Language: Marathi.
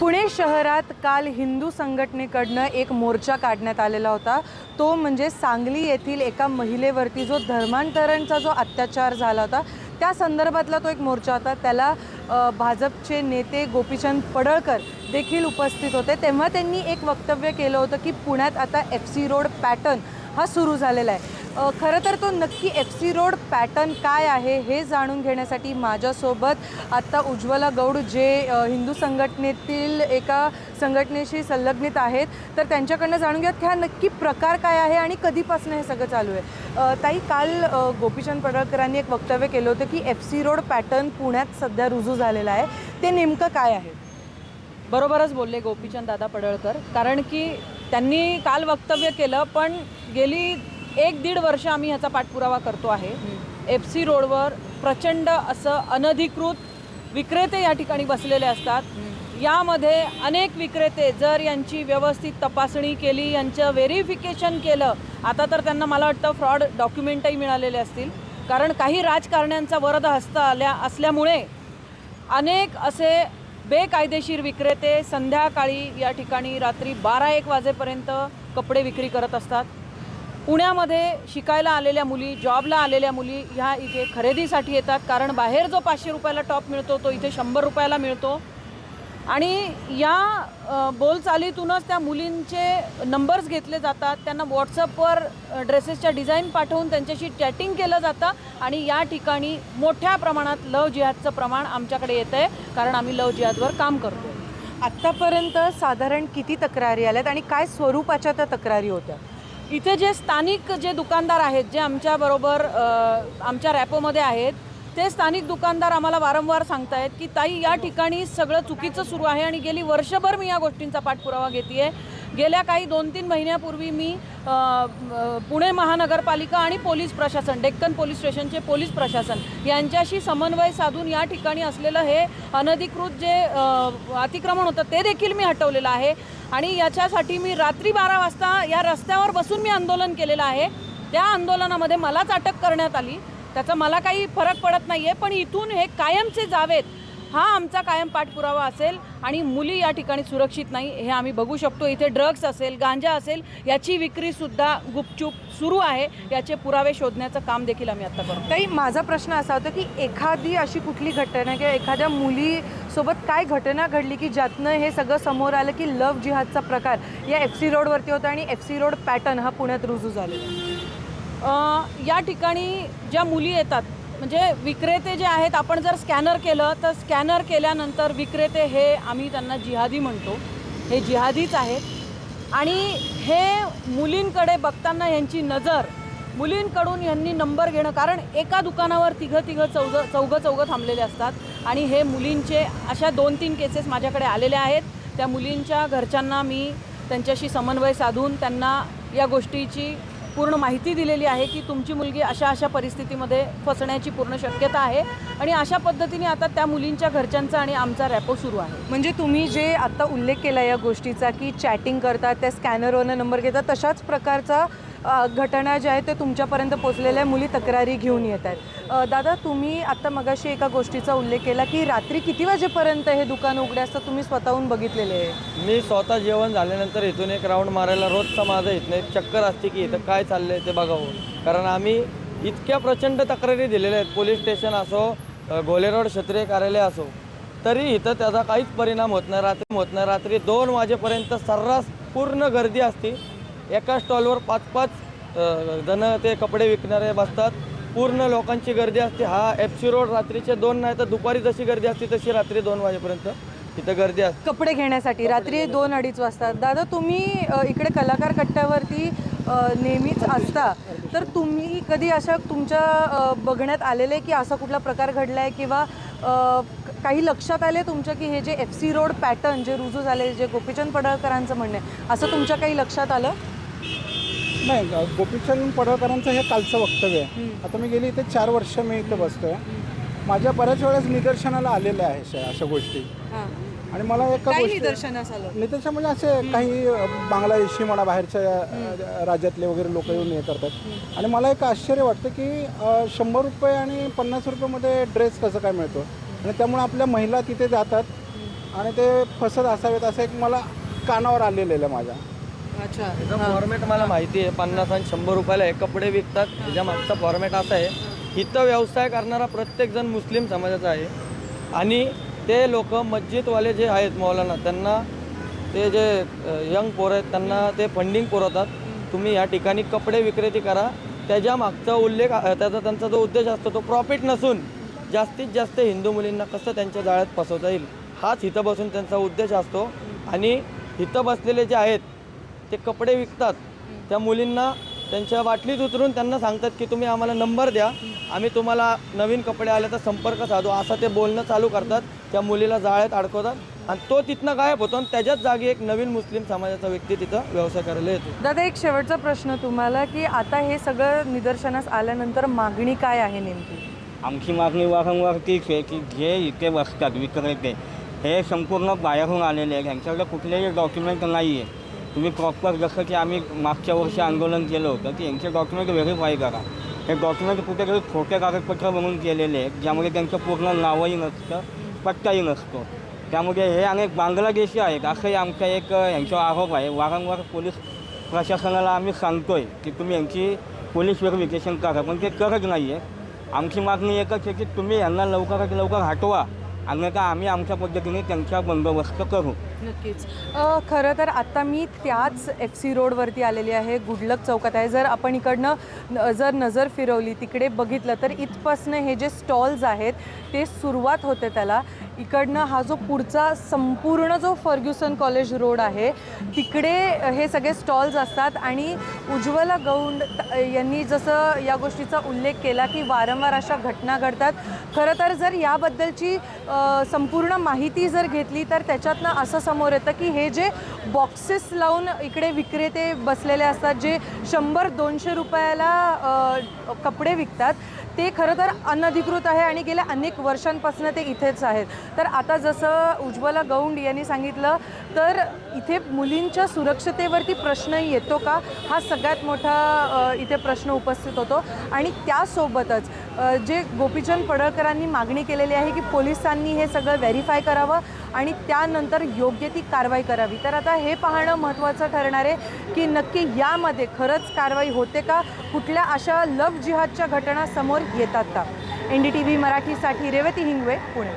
पुणे शहरात काल हिंदू संघटनेकडनं एक मोर्चा काढण्यात आलेला होता. तो म्हणजे सांगली येथील एका महिलेवरती जो धर्मांतरणचा जो अत्याचार झाला होता त्या संदर्भातला तो एक मोर्चा होता. त्याला भाजपचे नेते गोपीचंद पडळकर देखील उपस्थित होते. तेव्हा त्यांनी एक वक्तव्य केलं होतं की पुण्यात आता एफ सी रोड पॅटर्न हा सुरू झालेला आहे. खरं तर तो नक्की एफ सी रोड पॅटर्न काय आहे हे जाणून घेण्यासाठी माझ्यासोबत आत्ता उज्ज्वला गौड जे हिंदू संघटनेतील एका संघटनेशी संलग्नित आहेत. तर त्यांच्याकडनं जाणून घ्या की हा नक्की प्रकार काय आहे आणि कधीपासून हे सगळं चालू आहे. ताई काल गोपीचंद पडळकरांनी एक वक्तव्य केलं होतं की एफ सी रोड पॅटर्न पुण्यात सध्या रुजू झालेला आहे. ते नेमकं काय आहे? बरोबरच बोलले गोपीचंद दादा पडळकर. कारण की त्यांनी काल वक्तव्य केलं पण गेली एक दीड वर्ष आम्ही ह्याचा पाठपुरावा करतो आहे. एफ सी रोडवर प्रचंड असं अनधिकृत विक्रेते या ठिकाणी बसलेले असतात. यामध्ये अनेक विक्रेते जर यांची व्यवस्थित तपासणी केली यांचं व्हेरिफिकेशन केलं आता तर त्यांना मला वाटतं फ्रॉड डॉक्युमेंटही मिळालेले असतील. कारण काही राजकारण्यांचा वरद हस्त आल्या असल्यामुळे अनेक असे बेकायदेशीर विक्रेते संध्याकाळी या ठिकाणी रात्री बारा एक वाजेपर्यंत कपडे विक्री करत असतात. पुण्यामध्ये शिकायला आलेल्या मुली जॉबला आलेल्या मुली ह्या इथे खरेदीसाठी येतात. कारण बाहेर जो पाचशे रुपयाला टॉप मिळतो तो इथे शंभर रुपयाला मिळतो. आणि या बोलचालीतूनच त्या मुलींचे नंबर्स घेतले जातात. त्यांना व्हॉट्सअपवर ड्रेसेसच्या डिझाईन पाठवून त्यांच्याशी चॅटिंग केलं जातं. आणि या ठिकाणी मोठ्या प्रमाणात लव जिहादचं प्रमाण आमच्याकडे येतं आहे कारण आम्ही लव जिहादवर काम करतो आत्तापर्यंत साधारण किती तक्रारी आल्यात आणि काय स्वरूपाच्या त्या तक्रारी होत्या? इथे जे स्थानिक जे दुकानदार आहेत जे आमच्याबरोबर आमच्या रॅपोमध्ये आहेत ते स्थानिक दुकानदार आम्हाला वारंवार सांगतायत की ताई या ठिकाणी सगळं चुकीचं सुरू आहे आणि गेली वर्षभर मी या गोष्टींचा पाठपुरावा घेते आहे गेल्या काही दोन तीन महिन्यापूर्वी मी पुणे महानगरपालिका आणि पोलीस प्रशासन डेक्कन पोलीस स्टेशनचे पोलीस प्रशासन यांच्याशी समन्वय साधून या ठिकाणी असलेलं हे अनधिकृत जे अतिक्रमण होतं ते देखील मी हटवलेलं आहे. आणि याच्यासाठी मी रात्री बारा वाजता या रस्त्यावर बसून मी आंदोलन केलेलं आहे. त्या आंदोलनामध्ये मलाच अटक करण्यात आली. त्याचा मला काही फरक पडत नाही आहे पण इथून हे कायमचे जावेत हा आमचा कायम पाठपुरावा असेल आणि मुली या ठिकाणी सुरक्षित नाही हे आम्ही बघू शकतो. इथे ड्रग्स असेल गांजा असेल याची विक्रीसुद्धा गुपचूप सुरू आहे. याचे पुरावे शोधण्याचं काम देखील आम्ही आता करतो काही माझा प्रश्न असा होता की एखादी अशी कुठली घटना किंवा एखाद्या मुली सोबत काय घटना घडली की ज्यातनं हे सगळं समोर आलं की लव्ह जिहादचा प्रकार या एफ सी रोडवरती होता आणि एफ सी रोड पॅटर्न हा पुण्यात रुजू झालेला या ठिकाणी ज्या मुली येतात म्हणजे विक्रेते जे आहेत आपण जर स्कॅनर केलं तर स्कॅनर केल्यानंतर विक्रेते हे आम्ही त्यांना जिहादी म्हणतो. हे जिहादीच आहेत आणि हे मुलींकडे बघताना यांची नजर मुलींकडून यांनी नंबर घेणं कारण एका दुकानावर तिघं तिघं चौघं चौघं चौघं थांबलेले असतात. आणि हे मुलींचे अशा दोन तीन केसेस माझ्याकडे आलेल्या आहेत. त्या मुलींच्या घरच्यांना मी त्यांच्याशी समन्वय साधून त्यांना या गोष्टीची पूर्ण माहिती दिलेली आहे की तुमची मुलगी अशा अशा परिस्थितीमध्ये फसण्याची पूर्ण शक्यता आहे. आणि अशा पद्धतीने आता त्या मुलींच्या घरच्यांचा आणि आमचा रॅपो सुरू आहे. म्हणजे तुम्ही जे आता उल्लेख केला या गोष्टीचा की चॅटिंग करतात त्या स्कॅनरवरनं नंबर घेतात तशाच प्रकारचा घटना ज्या आहेत ते तुमच्यापर्यंत पोचलेल्या मुली तक्रारी घेऊन येत आहेत. दादा तुम्ही आत्ता मगाशी एका गोष्टीचा उल्लेख केला की रात्री किती वाजेपर्यंत हे दुकान उघडे असतं? तुम्ही स्वतःहून बघितलेले आहे. मी स्वतः जेवण झाल्यानंतर इथून एक राऊंड मारायला रोजचा माझं इथनं एक चक्कर असते की इथं काय चाललं आहे ते बघावं. कारण आम्ही इतक्या प्रचंड तक्रारी दिलेल्या आहेत. पोलीस स्टेशन असो अ, घोले रोड क्षेत्रीय कार्यालय असो तरी इथं त्याचा काहीच परिणाम होत नाही. रात्री होत नाही. रात्री दोन वाजेपर्यंत सर्रास पूर्ण गर्दी असते. एका स्टॉलवर पाच पाच जण ते कपडे विकणारे बसतात. पूर्ण लोकांची गर्दी असते. हा एफ सी रोड रात्रीचे दोन नाही तर दुपारी जशी गर्दी असते तशी रात्री दोन वाजेपर्यंत इथं गर्दी असते. कपडे घेण्यासाठी रात्री दोन अडीच वाजता. दादा तुम्ही इकडे कलाकार कट्ट्यावरती नेहमीच असता. तर तुम्ही कधी अशा तुमच्या बघण्यात आलेले की असा कुठला प्रकार घडला आहे किंवा काही लक्षात आले तुमच्या की हे जे एफ सी रोड पॅटर्न जे रुजू झाले जे गोपीचंद पडळकरांचं म्हणणं आहे असं तुमच्या काही लक्षात आलं? नाही गोपीचंद पडळकरांचं हे कालचं वक्तव्य आहे. आता मी गेली इथे चार वर्ष मी इथे बसतोय. माझ्या बऱ्याच वेळेस निदर्शनाला आलेल्या आहे अशा गोष्टी. आणि मला एका आलं निदर्शन म्हणजे असे काही बांगलादेशी म्हणा बाहेरच्या राज्यातले वगैरे लोक येऊन हे करतात. आणि मला एक आश्चर्य वाटतं की शंभर रुपये आणि पन्नास रुपयामध्ये ड्रेस कसं काय मिळतो? आणि त्यामुळे आपल्या महिला तिथे जातात आणि ते फसत असावेत असं एक मला कानावर आलेलं आहे माझ्या. अच्छा. त्याचा फॉर्मॅट मला माहिती आहे. पन्नास आणि शंभर रुपयाला हे कपडे विकतात. त्याच्या मागचा फॉर्मॅट असा आहे. इथं व्यवसाय करणारा प्रत्येकजण मुस्लिम समाजाचा आहे. आणि ते लोक मस्जिदवाले जे आहेत मौलाना त्यांना ते जे यंग पोरं आहेत त्यांना ते फंडिंग पुरवतात. तुम्ही या ठिकाणी कपडे विक्रेती करा. त्याच्या मागचा उल्लेख त्याचा त्यांचा जो उद्देश असतो तो प्रॉफिट नसून जास्तीत जास्त हिंदू मुलींना कसं त्यांच्या जाळ्यात फसवता येईल? हाच इथं बसून त्यांचा उद्देश असतो. आणि इथं बसलेले जे आहेत ते कपडे विकतात. त्या मुलींना त्यांच्या बाटलीत उतरून त्यांना सांगतात की तुम्ही आम्हाला नंबर द्या. आम्ही तुम्हाला नवीन कपडे आले तर संपर्क साधू. असं ते बोलणं चालू करतात. त्या मुलीला जाळ्यात अडकवतात. आणि तो तिथनं गायब होतो आणि त्याच्याच जागी एक नवीन मुस्लिम समाजाचा व्यक्ती तिथं व्यवसाय करायला येतो. दादा एक शेवटचा प्रश्न तुम्हाला की आता हे सगळं निदर्शनास आल्यानंतर मागणी काय आहे नेमकी? आमची मागणी वारंवार तीच आहे की जे इथे बसतात विक्रेते हे संपूर्ण बाहेरून आलेले आहेत. यांच्याकडे कुठलेही डॉक्युमेंट नाही आहे तुम्ही प्रॉपर जसं की आम्ही मागच्या वर्षी आंदोलन केलं होतं की यांचे डॉक्युमेंट व्हेरीफाय करा. हे डॉक्युमेंट कुठेतरी खोटे कागदपत्र म्हणून केलेले आहेत ज्यामध्ये त्यांचं पूर्ण नावही नसतं पत्ताही नसतो. त्यामुळे हे अनेक बांगलादेशी आहेत. असंही आमचा एक यांचा आरोप आहे. वारंवार पोलीस प्रशासनाला आम्ही सांगतोय की तुम्ही यांची पोलीस व्हेरिफिकेशन करा. पण ते करत नाही आहे आमची मागणी एकच आहे की तुम्ही यांना लवकरात लवकर हटवा. अन्यथा आम्ही आमच्या पद्धतीने त्यांचा बंदोबस्त करू. नक्कीच. अ, खरं तर आत्ता मी त्याच एफ सी रोडवरती आलेली आहे. गुडलक चौकात आहे. जर आपण इकडनं न- जर नजर फिरवली तिकडे बघितलं तर इथपासनं हे जे स्टॉल्स आहेत ते सुरुवात होते त्याला. इकडनं हा जो पुढचा संपूर्ण जो फर्ग्युसन कॉलेज रोड आहे तिकडे हे सगळे स्टॉल्स असतात आणि उज्ज्वला गौंड यांनी जसं या गोष्टीचा उल्लेख केला की वारंवार अशा घटना घडतात. खरं तर जर याबद्दलची संपूर्ण माहिती जर घेतली तर त्याच्यातनं असं समोर येतं की हे जे बॉक्सेस लावून इकडे विक्रेते बसलेले असतात जे शंभर दोनशे रुपयाला कपडे विकतात ते खरं तर अनधिकृत आहे आणि गेल्या अनेक वर्षांपासून ते इथेच आहेत. तर आता जसं उज्ज्वला गौंड यांनी सांगितलं तर इथे मुलींच्या सुरक्षतेवरती प्रश्न येतो का? हा सगळ्यात मोठा इथे प्रश्न उपस्थित होतो. आणि त्यासोबतच जे गोपीचंद पडळकरांनी मागणी केलेली आहे की पोलिसांनी हे सगळं व्हेरीफाय करावं आणि त्यानंतर योग्य ती कारवाई करावी. तर आता हे पाहणं महत्त्वाचं ठरणार आहे की नक्की यामध्ये खरंच कारवाई होते का? कुठल्या अशा लव जिहादच्या घटना समोर येतात का? एन डी टी व्ही मराठीसाठी रेवती हिंगवे पुणे.